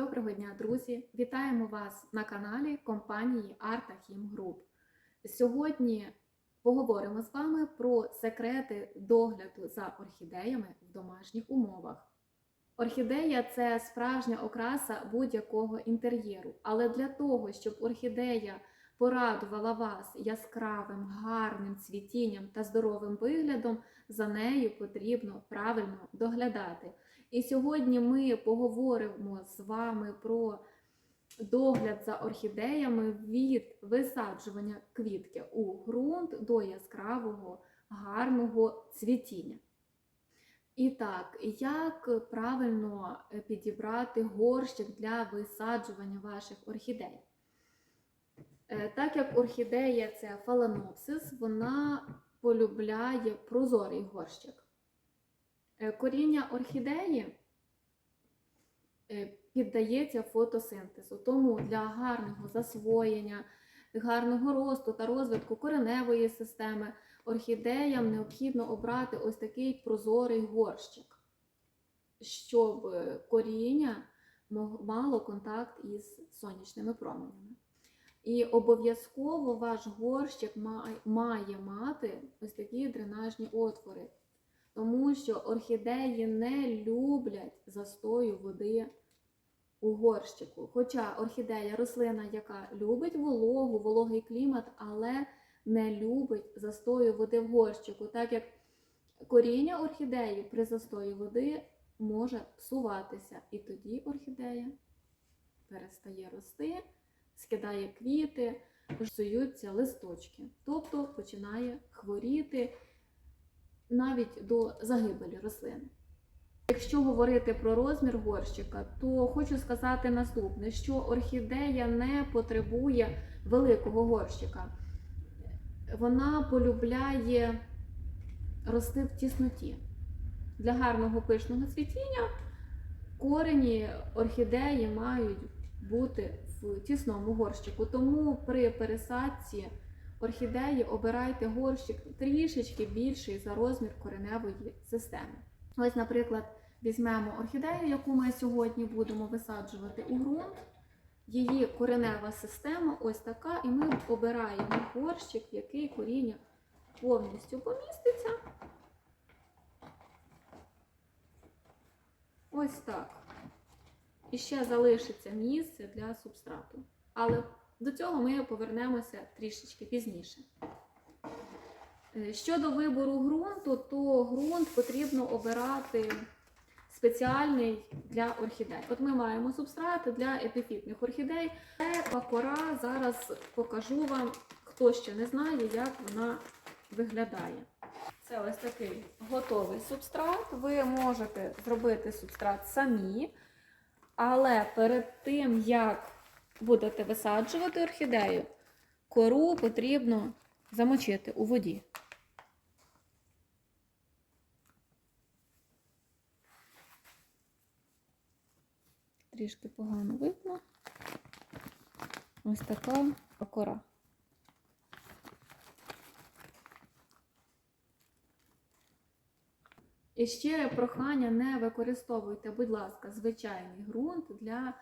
Доброго дня, друзі! Вітаємо вас на каналі компанії Arta Him Group. Сьогодні поговоримо з вами про секрети догляду за орхідеями в домашніх умовах. Орхідея це справжня окраса будь-якого інтер'єру, але для того, щоб орхідея порадувала вас яскравим, гарним цвітінням та здоровим виглядом, за нею потрібно правильно доглядати. І сьогодні ми поговоримо з вами про догляд за орхідеями від висаджування квітки у ґрунт до яскравого гарного цвітіння. І так, як правильно підібрати горщик для висаджування ваших орхідей? Е, Так як орхідея це фаленопсис, вона полюбляє прозорий горщик. Е, Коріння орхідеї е, піддається фотосинтезу, тому для гарного засвоєння, гарного росту та розвитку кореневої системи орхідеям необхідно обрати ось такий прозорий горщик, щоб коріння мало контакт із сонячними променями. І обов'язково ваш горщик має, мати ось такі дренажні отвори тому що орхідеї не люблять застою води у горщику. Хоча орхідея рослина, яка любить вологу, вологий клімат, але не любить застою води в горщику, так як коріння орхідеї при застої води може псуватися, і тоді орхідея перестає рости, скидає квіти, псуються листочки, тобто починає хворіти навіть до загибелі рослини. Якщо говорити про розмір горщика, то хочу сказати наступне: що орхідея не потребує великого горщика. Вона полюбляє рости в тісноті. Для гарного пишного цвітіння корені орхідеї мають бути в тісному горщику. Тому при пересадці орхідеї обирайте горщик трішечки більший за розмір кореневої системи. Ось, наприклад, візьмемо орхідею, яку ми сьогодні будемо висаджувати у ґрунт. Її коренева система ось така, і ми обираємо горщик, в який коріння повністю поміститься. Ось так. І ще залишиться місце для субстрату. Але до цього ми повернемося трішечки пізніше. Е, Щодо вибору ґрунту, то ґрунт потрібно обирати спеціальний для орхідей. От ми маємо субстрати для епіфітних орхідей. Це кора. Зараз покажу вам, хто ще не знає, як вона виглядає. Це ось такий готовий субстрат. Ви можете зробити субстрат самі, але перед тим, як будете висаджувати орхідею, кору потрібно замочити у воді. Трішки погано видно. Ось така кора. І ще прохання не використовуйте, будь ласка, звичайний ґрунт для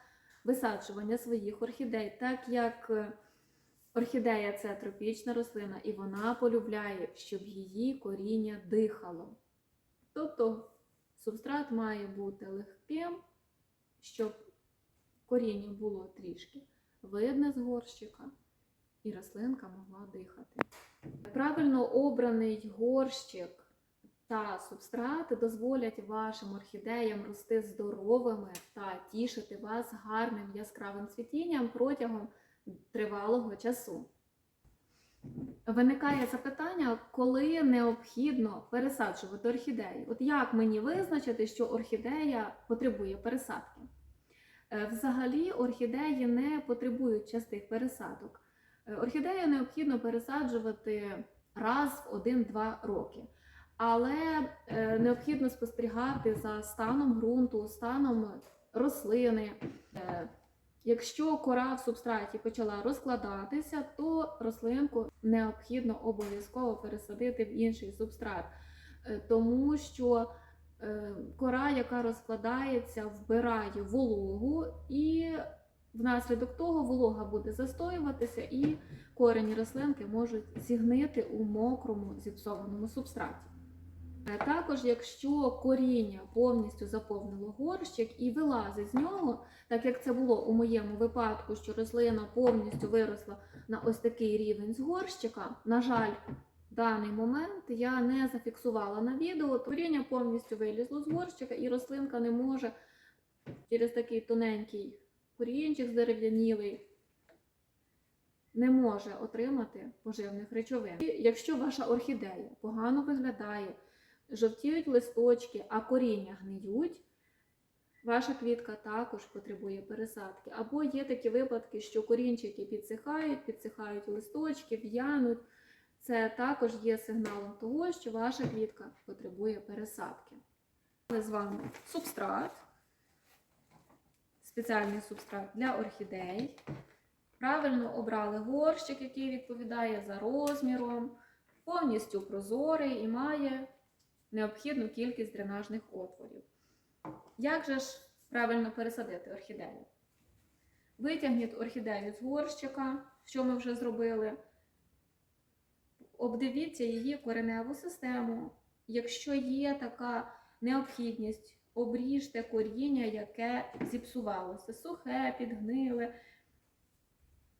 висаджування своїх орхідей, так як е, орхідея це тропічна рослина, і вона полюбляє, щоб її коріння дихало. Тобто субстрат має бути легким, щоб коріння було трішки видне з горщика, і рослинка могла дихати. Правильно обраний горщик та субстрати дозволять вашим орхідеям рости здоровими та тішити вас гарним яскравим цвітінням протягом тривалого часу. Виникає запитання, коли необхідно пересаджувати орхідеї. От як мені визначити, що орхідея потребує пересадки? Е, Взагалі, орхідеї не потребують частих пересадок. Е, Орхідею необхідно пересаджувати раз в 1-2 роки. Але е, необхідно спостерігати за станом ґрунту, станом рослини. Е, якщо кора в субстраті почала розкладатися, то рослинку необхідно обов'язково пересадити в інший субстрат, Е, тому що кора, яка розкладається, вбирає вологу, і внаслідок того волога буде застоюватися, і корені рослинки можуть зігнити у мокрому зіпсованому субстраті. Е, Також, якщо коріння повністю заповнило горщик і вилазить з нього, так як це було у моєму випадку, що рослина повністю виросла на ось такий рівень з горщика, на жаль, в даний момент я не зафіксувала на відео, коріння повністю вилізло з горщика, і рослинка не може через такий тоненький корінчик здерев'янілий не може отримати поживних речовин. І якщо ваша орхідея погано виглядає, жовтіють листочки, а коріння гниють, ваша квітка також потребує пересадки. Або є такі випадки, що корінчики підсихають, підсихають листочки, в'януть. Це також є сигналом того, що ваша квітка потребує пересадки. Ми з вами субстрат, спеціальний субстрат для орхідей. Правильно обрали горщик, який відповідає за розміром, повністю прозорий і має необхідну кількість дренажних отворів. Як же ж правильно пересадити орхідею? Витягніть орхідею з горщика, що ми вже зробили. Обдивіться її кореневу систему. Якщо є така необхідність, обріжте коріння, яке зіпсувалося, сухе, підгниле.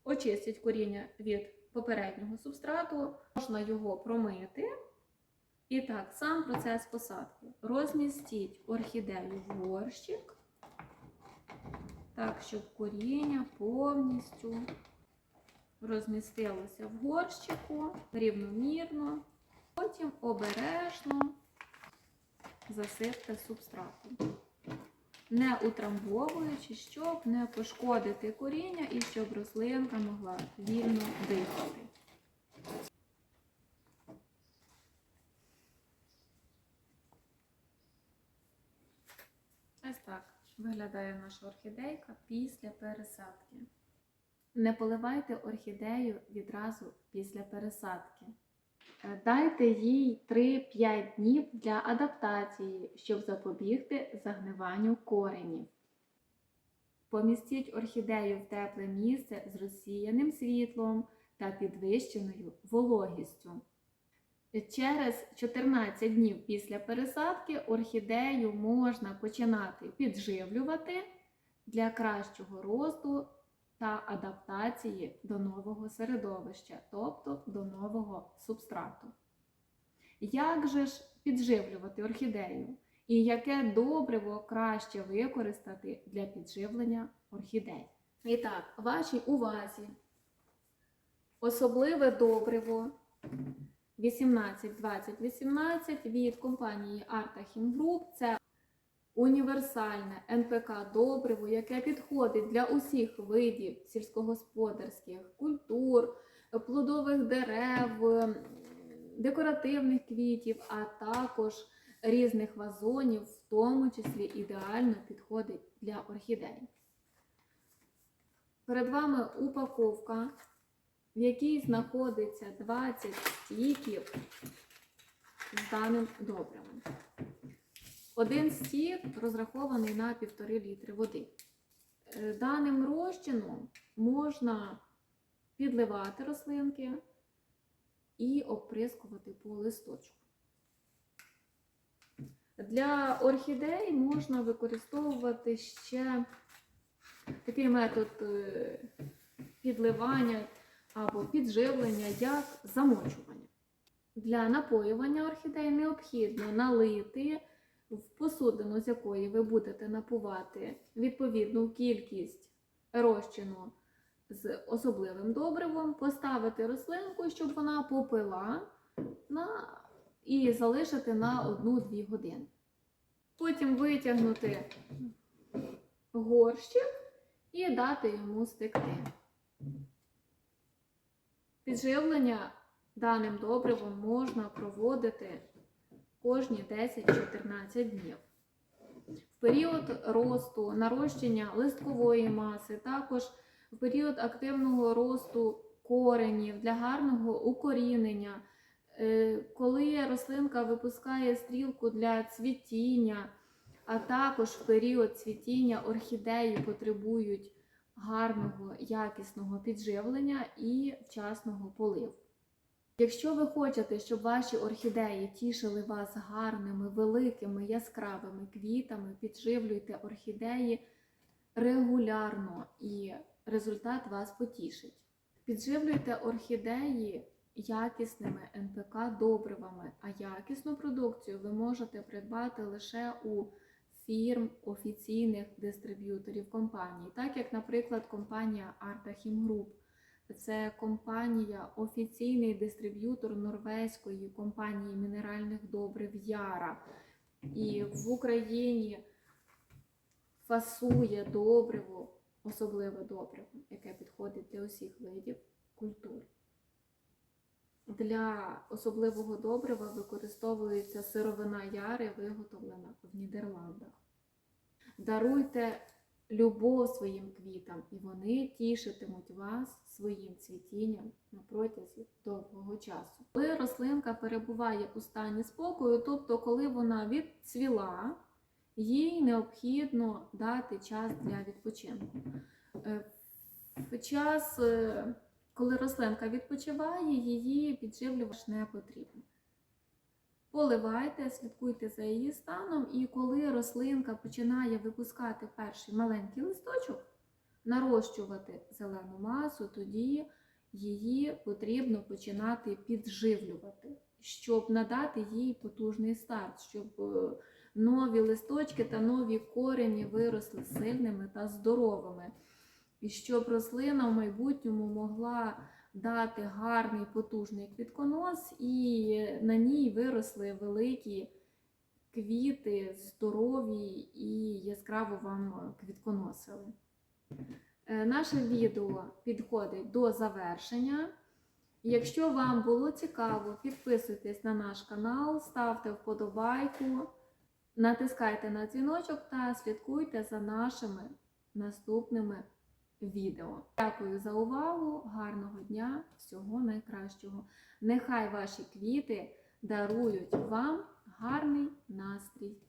Очистіть коріння від попереднього субстрату, можна його промити. І так, сам процес посадки. Розмістіть орхідею в горщик, так, щоб коріння повністю розмістилося в горщику рівномірно. Потім обережно засипте субстратом, не утрамбовуючи, щоб не пошкодити коріння і щоб рослинка могла вільно дихати. Ось так виглядає наша орхідейка після пересадки. Не поливайте орхідею відразу після пересадки. Е, Дайте їй 3-5 днів для адаптації, щоб запобігти загниванню коренів. Помістіть орхідею в тепле місце з розсіяним світлом та підвищеною вологістю. Через 14 днів після пересадки орхідею можна починати підживлювати для кращого росту та адаптації до нового середовища, тобто до нового субстрату. Як же ж підживлювати орхідею? І яке добриво краще використати для підживлення орхідей? І так, вашій увазі особливе добриво 18-20-18 від компанії Artachim Group. Це універсальне НПК добриво, яке підходить для усіх видів сільськогосподарських культур, плодових дерев, декоративних квітів, а також різних вазонів, в тому числі ідеально підходить для орхідей. Перед вами упаковка, в якій знаходиться 20 стіків з даним добривом. Один стік розрахований на 1,5 літри води. Е, Даним розчином можна підливати рослинки і оприскувати по листочку. Для орхідей можна використовувати ще такий метод е, підливання або підживлення, як замочування. Для напоювання орхідей необхідно налити в посудину, з якої ви будете напувати відповідну кількість розчину з особливим добривом, поставити рослинку, щоб вона попила на... і залишити на 1-2 години. Потім витягнути горщик і дати йому стекти. Підживлення даним добривом можна проводити кожні 10-14 днів. В період росту, нарощення листкової маси, також в період активного росту коренів для гарного укорінення Е, Коли рослинка випускає стрілку для цвітіння, а також в період цвітіння орхідеї потребують гарного, якісного підживлення і вчасного поливу. Якщо ви хочете, щоб ваші орхідеї тішили вас гарними, великими, яскравими квітами, підживлюйте орхідеї регулярно і результат вас потішить. Підживлюйте орхідеї якісними НПК добривами, а якісну продукцію ви можете придбати лише у фірм офіційних дистриб'юторів компаній, так як, наприклад, компанія Artahim Group. Це компанія, офіційний дистриб'ютор норвезької компанії мінеральних добрив Яра. І в Україні фасує добриво, особливе добриво, яке підходить для усіх видів культур. Для особливого добрива використовується сировина яри, виготовлена в Нідерландах. Даруйте любов своїм квітам, і вони тішитимуть вас своїм цвітінням на протязі довгого часу. Коли рослинка перебуває у стані спокою, тобто коли вона відцвіла, їй необхідно дати час для відпочинку. Е, В час, е, коли рослинка відпочиває, її підживлювати не потрібно. Поливайте, слідкуйте за її станом, і коли рослинка починає випускати перший маленький листочок, нарощувати зелену масу, тоді її потрібно починати підживлювати, щоб надати їй потужний старт, щоб е, нові листочки та нові корені виросли сильними та здоровими, і щоб рослина в майбутньому могла дати гарний потужний квітконос, і на ній виросли великі квіти, здорові і яскраво вам квітконосили. Е, Наше відео підходить до завершення. Якщо вам було цікаво, підписуйтесь на наш канал, ставте вподобайку, натискайте на дзвіночок та слідкуйте за нашими наступними відео. Дякую за увагу, гарного дня, всього найкращого. Нехай ваші квіти дарують вам гарний настрій.